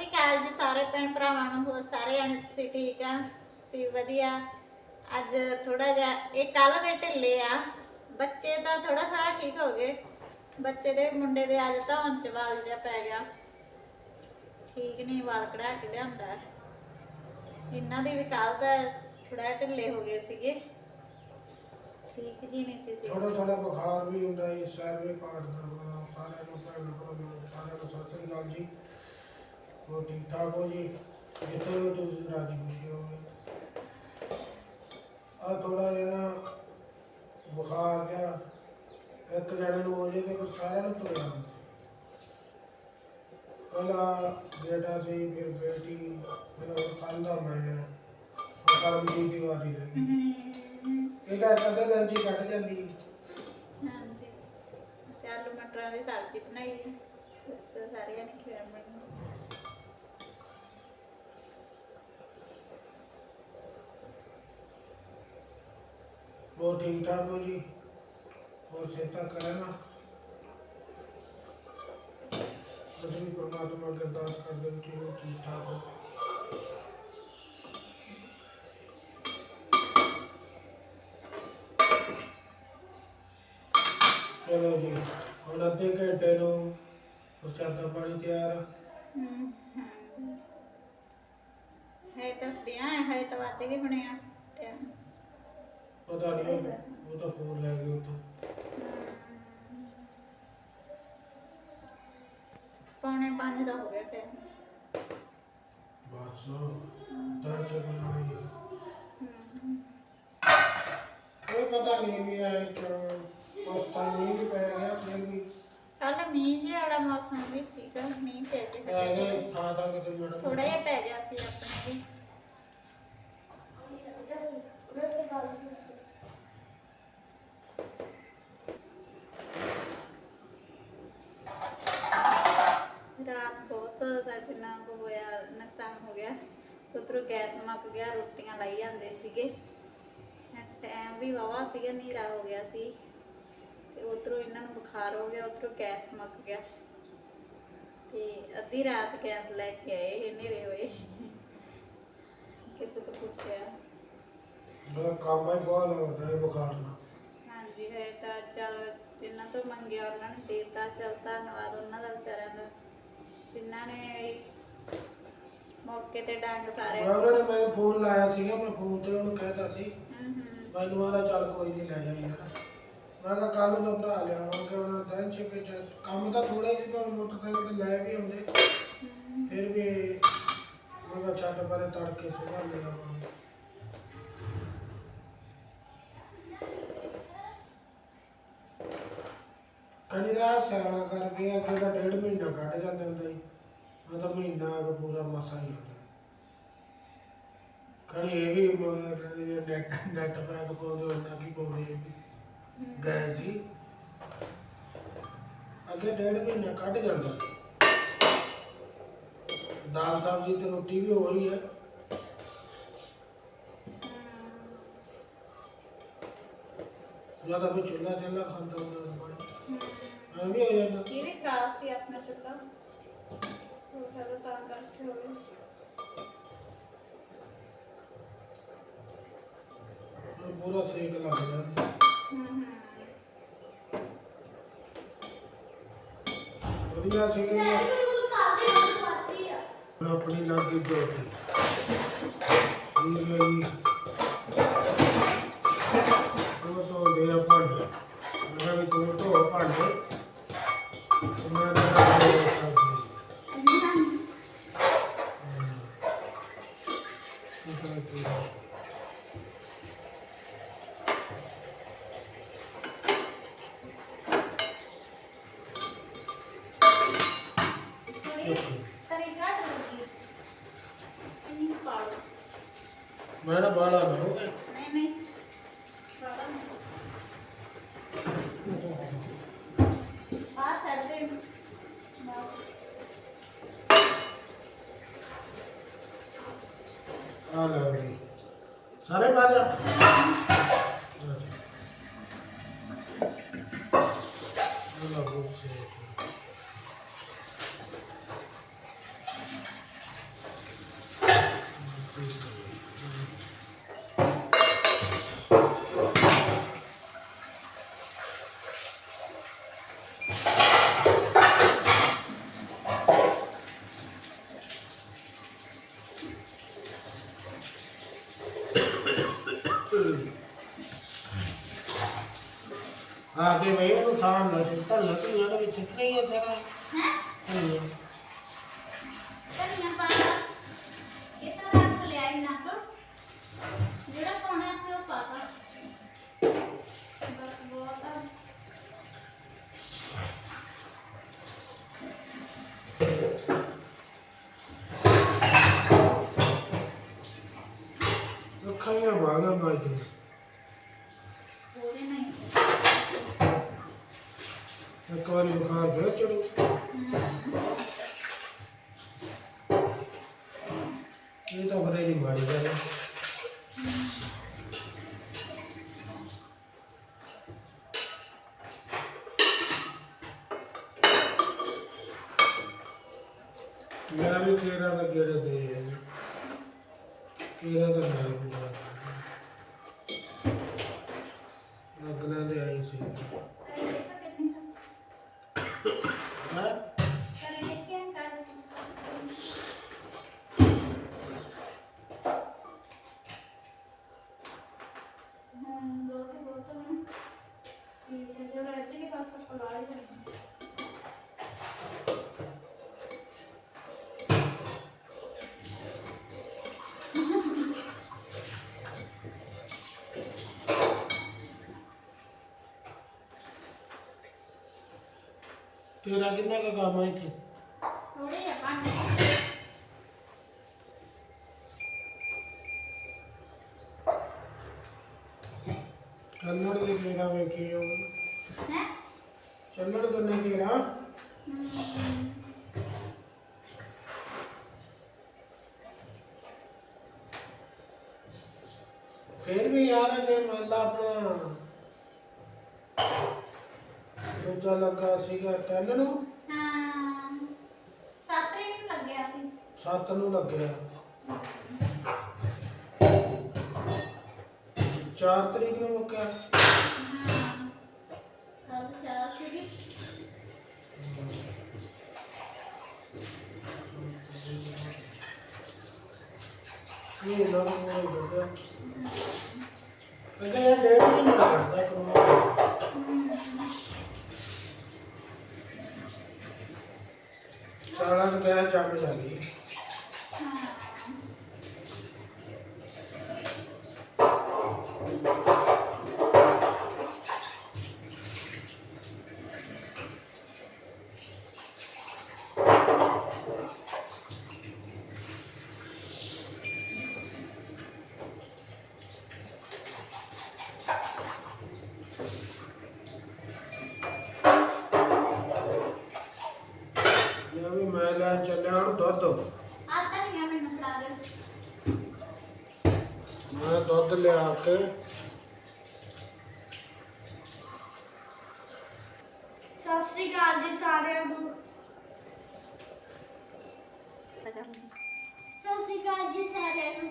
ਸ੍ਰੀ ਅਕਾਲ ਜੀ ਸਾਰੇ ਭੈਣ ਭਰਾਵਾਂ ਨੂੰ, ਹੋਰ ਸਾਰੇ ਆਣੇ ਤੁਸੀਂ ਠੀਕ ਆ? ਸੀ ਵਧੀਆ? ਅੱਜ ਥੋੜਾ ਜਿਹਾ, ਇਹ ਕੱਲ ਦੇ ਢਿੱਲੇ ਆ। ਬੱਚੇ ਤਾਂ ਥੋੜਾ ਥੋੜਾ ਠੀਕ ਹੋ ਗਏ। ਬੱਚੇ ਦੇ ਮੁੰਡੇ ਦੇ ਅੱਜ ਤਾਂ ਚ ਵਾਲ ਜਿਹਾ ਪੈ ਗਿਆ। ਠੀਕ ਨਹੀਂ ਵਾਲ ਕਢਾ ਕੇ ਲਿਆਂਦਾ ਇਹਨਾਂ ਦੀ ਵੀ ਕੱਲ ਦਾ ਥੋੜਾ ਢਿੱਲੇ ਹੋ ਗਏ ਸੀਗੇ। ਠੀਕ ਜੀ ਨਹੀਂ ਸੀ ਥੋੜਾ ਥੋੜਾ ਬੁਖਾਰ ਵੀ ਹੁੰਦਾ ਹੈ ਸਿਰ ਵੀ ਪਾੜਦਾ ਸਾਰਿਆਂ ਨੂੰ ਭੈਣ ਭਰਾਵਾਂ ਸਾਰਿਆਂ ਨੂੰ ਸਤਿ ਸ੍ਰੀ ਅਕਾਲ ਜੀ। ਹੋਰ ਠੀਕ ਠਾਕ ਹੋ ਜੀ? ਜਿੱਥੇ ਵੀ ਤੁਸੀਂ ਰਾਜੀ ਖੁਸ਼ੀ ਹੋਵੇ ਆ ਥੋੜਾ ਜਿਹਾ ਨਾ ਬੁਖਾਰ ਜਿਹਾ ਇੱਕ ਜਣੇ ਨੂੰ ਹੋ ਜੇ ਤੇ ਫਿਰ ਸਾਰਿਆਂ ਨੂੰ ਤੁਰ ਜਾਂਦਾ ਪਹਿਲਾਂ ਬੇਟਾ ਸੀ ਫਿਰ ਬੇਟੀ ਫਿਰ ਕੱਲ ਦਾ ਮੈਂ ਹਾਂ ਹੁਣ ਕਰਮਜੀਤ ਦੀ ਵਾਰੀ ਰਹਿ ਇਹਦਾ ਇੱਕ ਅੱਧੇ ਦਿਨ ਚ ਹੀ ਕੱਢ ਜਾਂਦੀ ਹੈ। ਹਾਂਜੀ। ਚਾਲੂ ਮਟਰਾਂ ਦੀ ਸਬਜ਼ੀ ਬਣਾਈ। ਬਸ ਸਾਰਿਆਂ ਨੇ ਖਿਆ ਮੈਨੂੰ ਹੋਰ ਠੀਕ ਠਾਕ ਹੋ ਜੀ। ਹੋਰ ਸੇਤਾ ਕਰਨਾ ਅਸੀਂ ਪਰਮਾਤਮਾ ਅੱਗੇ ਅਰਦਾਸ ਕਰਦੇ ਹਾਂ ਕਿ ਉਹ ਠੀਕ ਠਾਕ ਹੋ। ਚਲੋ ਜੀ ਹੁਣ ਅੱਧੇ ਘੰਟੇ ਨੂੰ ਪ੍ਰਸ਼ਾਦਾ ਪਾਣੀ ਤਿਆਰ ਹਮ, ਹਾਂ। ਹੈ ਤਸਦੀਆਂ ਹੈ ਤਾਂ ਵਾਜੇ ਵੀ ਬਣਿਆ ਟਾਈਮ ਪਤਾ ਨਹੀਂ ਉਹ ਤਾਂ ਫੋਨ ਲੈ ਗਏ ਉੱਥੋਂ। ਪੌਣੇ ਪੰਜ ਦਾ ਹੋ ਗਿਆ ਟਾਈਮ ਬਸ ਦਰਜ ਬਣਾਈ ਕੋਈ ਪਤਾ ਨਹੀਂ ਵੀ ਆਏ ਕਿ ਉਸ ਟਾਈਮ ਨਹੀਂ ਵੀ ਪੈ ਗਿਆ ਫਿਰ ਵੀ। ਕੱਲ ਮੀਂਹ ਜਿਹਾ ਵਾਲਾ ਮੌਸਮ ਵੀ ਸੀਗਾ ਮੀਂਹ ਪੈ ਪੈ ਗਿਆ ਗਏ ਥਾਂ ਥਾਂ ਕਿਤੇ ਮੜਾ ਥੋੜਾ ਜਿਹਾ ਪੈ ਗਿਆ ਸੀ ਆਪਣੇ ਵੀ ਰਾਤ ਬਹੁਤ ਸਾਡੇ ਨਾਲ ਉਹ ਹੋਇਆ ਨੁਕਸਾਨ ਹੋ ਗਿਆ ਉਧਰੋਂ ਗਿਆ ਰੋਟੀਆਂ ਲਾਈ ਜਾਂਦੇ ਸੀਗੇ। ਟਾਈਮ ਵੀ ਵਾਵਾ ਸੀਗਾ ਹਨੇਰਾ ਹੋ ਗਿਆ ਸੀ। ਤੇ ਉਧਰੋਂ ਇਹਨਾਂ ਨੂੰ ਬੁਖਾਰ ਹੋ ਗਿਆ ਉਧਰੋਂ ਗੈਸ ਮੁੱਕ ਗਿਆ। ਤੇ ਅੱਧੀ ਰਾਤ ਗੈਸ ਲੈ ਕੇ ਆਏ ਇਹ ਹਨੇਰੇ ਹੋਏ। ਕਿਸੇ ਤੋਂ ਪੁੱਛਿਆ। ਬੜਾ ਕੰਮ ਹੀ ਬਹੁਤ ਲੱਗਦਾ ਹੈ ਬੁਖਾਰ ਨਾਲ। ਹਾਂਜੀ ਹੈ ਤਾਂ ਚਲ ਜਿਨ੍ਹਾਂ ਤੋਂ ਮੰਗਿਆ ਉਹਨਾਂ ਨੇ ਦੇਤਾ। ਚਲ ਧੰਨਵਾਦ ਉਹਨਾਂ ਦਾ ਵਿਚਾਰਿਆਂ ਦਾ। ਜਿਨ੍ਹਾਂ ਨੇ ਮੌਕੇ ਤੇ ਡੰਗ ਸਾਰੇ ਮੈਂ ਉਹਨਾਂ ਨੇ ਮੈਨੂੰ ਫੋਨ ਲਾਇਆ ਸੀਗਾ ਮੈਂ ਫੋਨ ਤੇ ਉਹਨੂੰ ਕਹਿਤਾ ਸੀ। ਹੂੰ ਹੂੰ। ਮੈਨੂੰ ਆਦਾ ਚੱਲ ਕੋਈ ਨਹੀਂ ਲੈ ਜਾ ਯਾਰ। ਮੈਂ ਕਿਹਾ ਕੱਲ ਨੂੰ ਤਾਂ ਭਰਾ ਲਿਆਵਾਂਗੇ ਉਹਨਾਂ ਦਿਨ ਛੇ ਵਿੱਚ ਕੰਮ ਤਾਂ ਥੋੜਾ ਹੀ ਸੀ ਪਰ ਮੋਟਰਸਾਈਕਲ ਤੇ ਲੈ ਵੀ ਆਉਂਦੇ। ਫਿਰ ਵੀ ਮੈਂ ਕਿਹਾ ਛੱਡ ਪਰੇ ਤੜਕੇ ਸੁਬਾਹ ਲੈ ਆਵਾਂਗੇ। ਕਣੀ ਦਾ ਸਿਆਣਾ ਕਰਕੇ ਅੱਗੇ ਦਾ ਡੇਢ ਮਹੀਨਾ ਕੱਢ ਜਾਂਦਾ ਹੁੰਦਾ ਸੀ। ਮੈਂ ਤਾਂ ਮਹੀਨਾ ਕੁ ਪੂਰਾ ਮਸਾ ਹੀ ਹੁੰਦਾ ਕਣੀ ਇਹ ਵੀ ਨੈਟ ਨੈਟ ਪੈਕ ਪਾਉਂਦੇ ਉਹਨਾਂ ਕੀ ਪਾਉਂਦੇ ਗਏ ਸੀ। ਅੱਗੇ ਡੇਢ ਮਹੀਨਾ ਕੱਢ ਜਾਂਦਾ। ਦਾਲ ਸਬਜ਼ੀ ਤੇ ਰੋਟੀ ਵੀ ਹੋਈ ਹੈ। ਜ਼ਿਆਦਾ ਵੀ ਚੁੱਲ੍ਹਾ ਚੱਲਾ ਖਾਂਦਾ ਹੁੰਦਾ। ਸੀ ਬੜਾ। ਐਂ ਵੀ ਹੋ ਜਾਂਦਾ। ਵੀ ਖਰਾਬ ਸੀ ਆਪਣਾ ਚੁੱਲ੍ਹਾ? ਉਹ ਸਾਰਾ ਤਾਂ ਕਰਕੇ ਹੋ ਪੂਰਾ ਸੇਕ ਲੱਗ ਜਾਂਦਾ ਹੂੰ ਹੂੰ ਵਧੀਆ ਸੀਗਾ ਜੀ। ਹੁਣ ਆਪਣੀ ਲੱਗੀ ਜੋਤੀ ਇਹ ਲਈ ਉਹ ਤੋਂ ਦੇ ਆ ਭਾਂਡੇ ਮੈਂ ਕਿਹਾ ਵੀ ਤੂੰ ਧੋ ਭਾਂਡੇ ਤੇ ਮੈਂ ਤਾਂ ਭਾਂਡੇ ਧੋ ਸਕਦੀ ਹਾਂ ਤਰੀ ਘੱਟ ਲੱਗੀ ਨਹੀਂ ਪਾਓ ਮੈਂ ਨਾ ਬਾਲਾ ਨਾ ਹੋ ਨਹੀਂ ਨਹੀਂ ਬਾਬਾ ਆ ਛੱਡ ਦੇ ਆ ਲੈ ਵੀ ਸਾਰੇ ਬਾਜਾ ਆ ਕੇ ਬਈ ਉਹਨੂੰ ਸਾਹ ਨਾ ਚਿੰਤਾ ਨਾ ਤੂੰ ਦੇ ਵਿੱਚ ਨਹੀਂ ਹੈ ਸਾਰਾ ਹੈ ਧਨੀਆ। ਧਨੀਆ ਪਾ ਲਾ। ਇਹ ਤਾਂ ਰੱਖ ਲਿਆ ਇੰਨਾ ਕੁ ਜਿਹੜਾ ਪਾਉਣਾ ਸੀ ਉਹ ਪਾ ਤਾ ਬਸ ਬਹੁਤ ਆ ਮਾਜੇ ਉਹਦੇ ਨਹੀਂ। ਇੱਕ ਵਾਰੀ ਬੁਖਾਰ ਬਹੁਤ ਚੜੂ ਇਹ ਤਾਂ ਬੜੇ ਨਹੀਂ ਮਾਰੀ ਗੱਲ ਮੇਰਾ ਵੀ ਕੇਰਾ ਦਾ ਗੇੜੇ ਦੇ ਕੇਰਾ ਦਾ ਨਹੀਂ ਦੇ ਆਈ ਸੀ ਤੇਰਾ ਕਿੰਨਾ ਕੁ ਕੰਮ ਹੈ ਇੱਥੇ? ਥੋੜੇ ਜਿਹਾ ਪਾਣੀ ਕੰਨੜ ਦੇ ਕੇਰਾ ਵੇਖੀ ਉਹ। ਹੈ? ਚੰਨੜ ਦੰਨੇ ਕੇਰਾ ਫਿਰ ਵੀ ਯਾਰ ਜੇ ਮੰਨ ਲਾ ਆਪਣਾ ਦੂਜਾ ਲੱਗਾ ਸੀਗਾ ਟੈਨ ਨੂੰ। ਹਾਂ ਸੱਤ ਤਰੀਕ ਨੂੰ ਲੱਗਿਆ ਸੀ। ਸੱਤ ਨੂੰ ਲੱਗਿਆ। 4 ਤਰੀਕ ਨੂੰ ਮੁੱਕਿਆ ਹਾਂ ਕੱਲ ਚਾਰ ਸੀਗੀ। ਇਹ ਨਾ ਕੋਈ ਬਤਾ ਕਹਿੰਦਾ ਯਾਰ ਡੇਟ ਨਹੀਂ ਕਰਦਾ ਕਰੂੰਗਾ ਸਾਲਾ ਨੂੰ ਕਿਹਾ ਜਾਂਦੀ ਹਾਂ ਇਹ ਵੀ ਮੈਂ ਲੈਣ ਚੱਲਿਆ ਹੁਣ ਦੁੱਧ ਆ ਤਾਂ ਨਹੀਂ ਮੈਨੂੰ ਫੜਾ ਦੇ ਮੈਂ ਦੁੱਧ ਲਿਆ ਕੇ। ਸਤਿ ਸ਼੍ਰੀ ਅਕਾਲ ਜੀ ਸਾਰਿਆਂ ਨੂੰ। ਤਾਂ ਕਰ ਲਈ ਸਤਿ ਸ਼੍ਰੀ ਅਕਾਲ ਜੀ ਸਾਰਿਆਂ ਨੂੰ।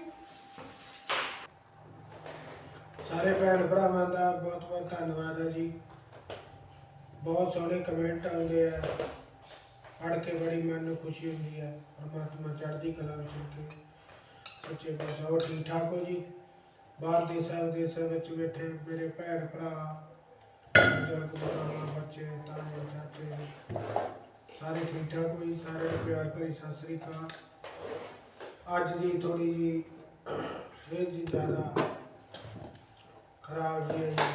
ਸਾਰੇ ਭੈਣ ਭਰਾਵਾਂ ਦਾ ਬਹੁਤ ਬਹੁਤ ਧੰਨਵਾਦ ਹੈ ਜੀ। ਬਹੁਤ ਸੋਹਣੇ ਕਮੈਂਟ ਆਉਂਦੇ ਆ। ਪੜ੍ਹ ਕੇ ਬੜੀ ਮਨ ਨੂੰ ਖੁਸ਼ੀ ਹੁੰਦੀ ਹੈ। ਪਰਮਾਤਮਾ ਚੜ੍ਹਦੀ ਕਲਾ ਵਿੱਚ ਰੱਖੇ। ਸੱਚੇ ਪਾਤਸ਼ਾਹ ਠੀਕ ਠਾਕ ਹੋ ਜੀ? ਬਾਹਰ ਦੇਸ਼ਾਂ ਵਿਦੇਸ਼ਾਂ ਵਿੱਚ ਬੈਠੇ ਮੇਰੇ ਭੈਣ ਭਰਾ ਬਜ਼ੁਰਗ ਮਾਂ ਬੱਚੇ, ਤਾਏ, ਚਾਚੇ, ਸਾਰੇ ਠੀਕ ਠਾਕ ਹੋ ਜੀ, ਸਾਰਿਆਂ ਨੂੰ ਪਿਆਰ ਭਰੀ ਸਤਿ ਸ੍ਰੀ ਅਕਾਲ। ਅੱਜ ਜੀ ਥੋੜੀ ਜੀ ਸਿਹਤ ਜੀ ਜ਼ਿਆਦਾ ਖਰਾਬ ਜੀ ਹੈ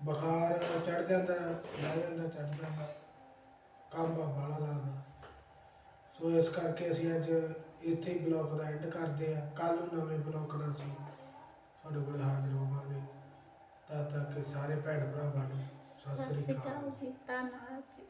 ਬੁਖਾਰ ਚੜ ਜਾਂਦਾ ਲੈ ਜਾਂਦਾ ਚੜ ਜਾਂਦਾ। ਕੰਮ ਬਾਲਾ ਲੱਗਦਾ। ਸੋ ਇਸ ਕਰਕੇ ਅਸੀਂ ਅੱਜ ਇੱਥੇ ਹੀ ਬਲੌਗ ਦਾ ਐਂਡ ਕਰਦੇ ਆ ਕੱਲ ਨੂੰ ਨਵੇਂ ਬਲੌਗ ਨਾਲ ਅਸੀਂ ਤੁਹਾਡੇ ਕੋਲ ਹਾਜ਼ਰ ਹੋਵਾਂਗੇ। ਤਦ ਤੱਕ ਸਾਰੇ ਭੈਣ ਭਰਾਵਾਂ ਨੂੰ ਸਤਿ ਸ੍ਰੀ ਅਕਾਲ ਜੀ ਧੰਨਵਾਦ ਜੀ।